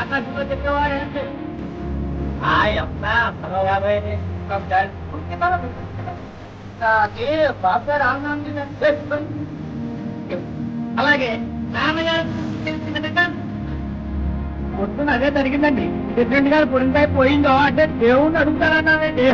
ఆకాశంలో చెప్పేవాడంటే ఆ యొక్క పర్వాలే నాకే బాబు గారు ఆనందం అలాగే పొద్దున అదే జరిగిందండి ప్రెసిడెంట్ గారు పొడికాయ పోయిందో అంటే దేవుణ్ణి అడుగుతారన్నానండి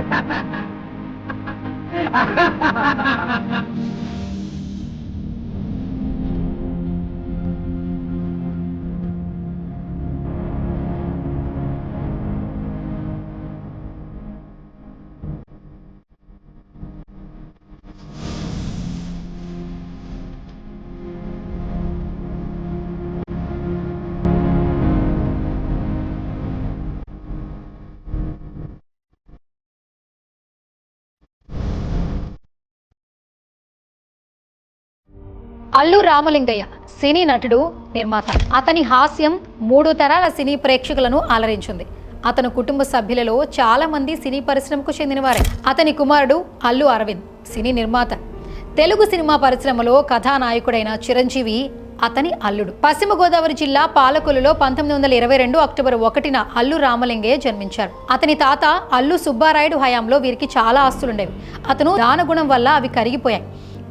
అల్లు రామలింగయ్య సినీ నటుడు నిర్మాత. అతని హాస్యం మూడు తరాల సినీ ప్రేక్షకులను అలరించింది. అతను కుటుంబ సభ్యులలో చాలా మంది సినీ పరిశ్రమకు చెందినవారే. అతని కుమారుడు అల్లు అరవింద్ సినీ నిర్మాత. తెలుగు సినిమా పరిశ్రమలో కథానాయకుడైన చిరంజీవి అతని అల్లుడు. పశ్చిమ గోదావరి జిల్లా పాలకొలులో పంతొమ్మిది వందల ఇరవై రెండు అక్టోబర్ ఒకటిన అల్లు రామలింగయ్య జన్మించారు. అతని తాత అల్లు సుబ్బారాయుడు హయాంలో వీరికి చాలా ఆస్తులుండేవి. అతను దానగుణం వల్ల అవి కరిగిపోయాయి.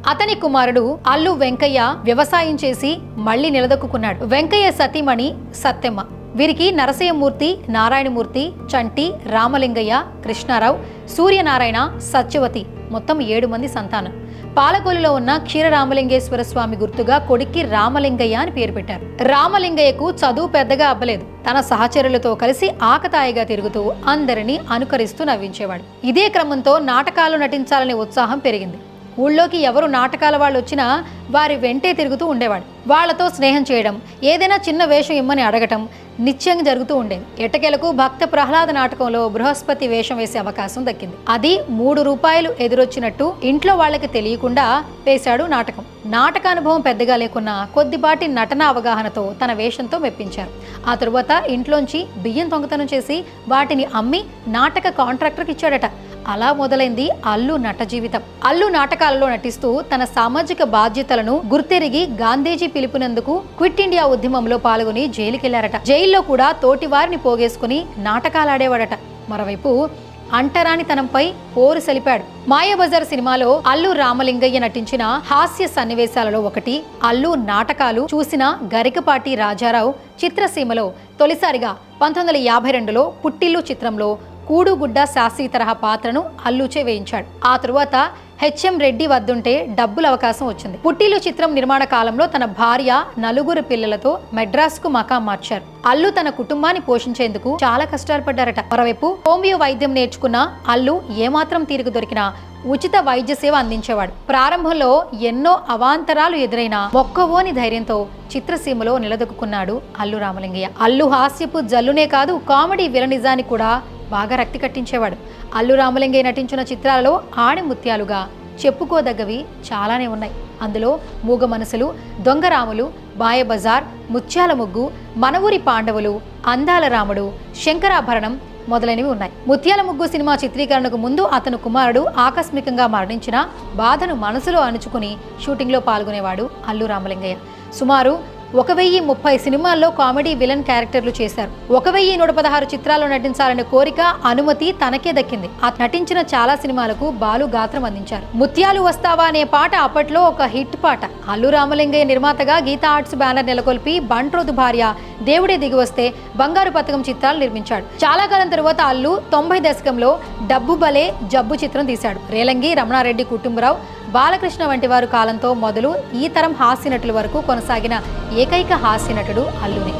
అతని కుమారుడు అల్లు వెంకయ్య వ్యవసాయం చేసి మళ్ళీ నిలదొక్కున్నాడు. వెంకయ్య సతీమణి సత్యమ్మ. వీరికి నరసయ్యమూర్తి నారాయణమూర్తి చంటి రామలింగయ్య కృష్ణారావు సూర్యనారాయణ సత్యవతి మొత్తం ఏడు మంది సంతానం. పాలకొల్లులో ఉన్న క్షీర రామలింగేశ్వర స్వామి గుర్తుగా కొడుక్కి రామలింగయ్య అని పేరు పెట్టారు. రామలింగయ్యకు చదువు పెద్దగా అవ్వలేదు తన సహచరులతో కలిసి ఆకతాయిగా తిరుగుతూ అందరినీ అనుకరిస్తూ నవ్వించేవాడు. ఇదే క్రమంతో నాటకాలు నటించాలనే ఉత్సాహం పెరిగింది. ఊళ్ళోకి ఎవరు నాటకాల వాళ్ళు వచ్చినా వారి వెంటే తిరుగుతూ ఉండేవాడు. వాళ్ళతో స్నేహం చేయడం ఏదైనా చిన్న వేషం ఇమ్మని అడగటం నిత్యంగా జరుగుతూ ఉండేది. ఎట్టకేలకు భక్త ప్రహ్లాద నాటకంలో బృహస్పతి వేషం వేసే అవకాశం దక్కింది. అది మూడు రూపాయలు ఎదురొచ్చినట్టు ఇంట్లో వాళ్ళకి తెలియకుండా వేశాడు నాటకం. నాటక అనుభవం పెద్దగా లేకున్నా కొద్దిపాటి నటన అవగాహనతో తన వేషంతో మెప్పించారు. ఆ తరువాత ఇంట్లోంచి బియ్యం దొంగతనం చేసి వాటిని అమ్మి నాటక కాంట్రాక్టర్కి ఇచ్చాడట. అలా మొదలైంది అల్లు నట జీవితం. అల్లు నాటకాలలో నటిస్తూ తన సామాజిక బాధ్యతలను గుర్తెరిగి గాంధీజీ పిలుపునందుకు క్విట్ ఇండియా ఉద్యమంలో పాల్గొని జైలుకెళ్ళారట. జైల్లో కూడా తోటి వారిని పోగేసుకుని నాటకాలాడేవాడట. మరోవైపు అంటరానితనంపై పోరు సలిపాడు. మాయాబజార్ సినిమాలో అల్లు రామలింగయ్య నటించిన హాస్య సన్నివేశాలలో ఒకటి అల్లు నాటకాలు చూసిన గరికపాటి రాజారావు చిత్రసీమలో తొలిసారిగా పంతొమ్మిది వందల యాభై రెండులో పుట్టిల్లు చిత్రంలో కూడుగుడ్డ శాస్త్రి తరహా పాత్రను అల్లుచే వేయించాడు. ఆ తరువాత హెచ్ఎం రెడ్డి వద్దుంటే డబ్బుల అవకాశం వచ్చింది. పుట్టిలు చిత్రం నిర్మాణ కాలంలో తన భార్య నలుగురు పిల్లలతో మెడ్రాస్కు మకాం మార్చారు. అల్లు తన కుటుంబాన్ని పోషించేందుకు చాలా కష్టాలు పడ్డారట మరోవైపు హోమియో వైద్యం నేర్చుకున్న అల్లు ఏమాత్రం తీరుకు దొరికినా ఉచిత వైద్య సేవ అందించేవాడు. ప్రారంభంలో ఎన్నో అవాంతరాలు ఎదురైనా మొక్కవోని ధైర్యంతో చిత్రసీమలో నిలదొక్కున్నాడు అల్లు రామలింగయ్య. అల్లు హాస్యపు జల్లునే కాదు కామెడీ విలనిజాన్ని కూడా బాగా రక్తి కట్టించేవాడు. అల్లు రామలింగయ్య నటించిన చిత్రాలలో ఆడి ముత్యాలుగా చెప్పుకోదగ్గవి చాలానే ఉన్నాయి. అందులో మూగ మనసులు దొంగరాములు బాయబజార్ ముత్యాల ముగ్గు మనవూరి పాండవులు అందాల రాముడు శంకరాభరణం మొదలైనవి ఉన్నాయి. ముత్యాల ముగ్గు సినిమా చిత్రీకరణకు ముందు అతను కుమారుడు ఆకస్మికంగా మరణించిన బాధను మనసులో అణుచుకుని షూటింగ్లో పాల్గొనేవాడు అల్లు రామలింగయ్య. సుమారు ఒక వెయ్యి ముప్పై సినిమాల్లో కామెడీ విలన్ క్యారెక్టర్లు చేశారు. ఒక వెయ్యి నూట పదహారు చిత్రాల్లో నటించాలనే కోరిక అనుమతి తనకే దక్కింది. ఆ నటించిన చాలా సినిమాలకు బాలు గాత్రం అందించారు. ముత్యాలు వస్తావా అనే పాట అప్పట్లో ఒక హిట్ పాట. అల్లు రామలింగయ్య నిర్మాతగా గీతా ఆర్ట్స్ బ్యానర్ నెలకొల్పి బంట్రోదు భార్య దేవుడే దిగి వస్తే బంగారు పథకం చిత్రాలు నిర్మించాడు. చాలా కాలం తరువాత అల్లు తొంభై దశకంలో డబ్బు బలే జబ్బు చిత్రం తీశాడు. రేలంగి రమణారెడ్డి కుటుంబరావు బాలకృష్ణ వంటి వారు కాలంతో మొదలు ఈ తరం హాస్య నటుల వరకు కొనసాగిన ఏకైక హాస్య నటుడు అల్లునే.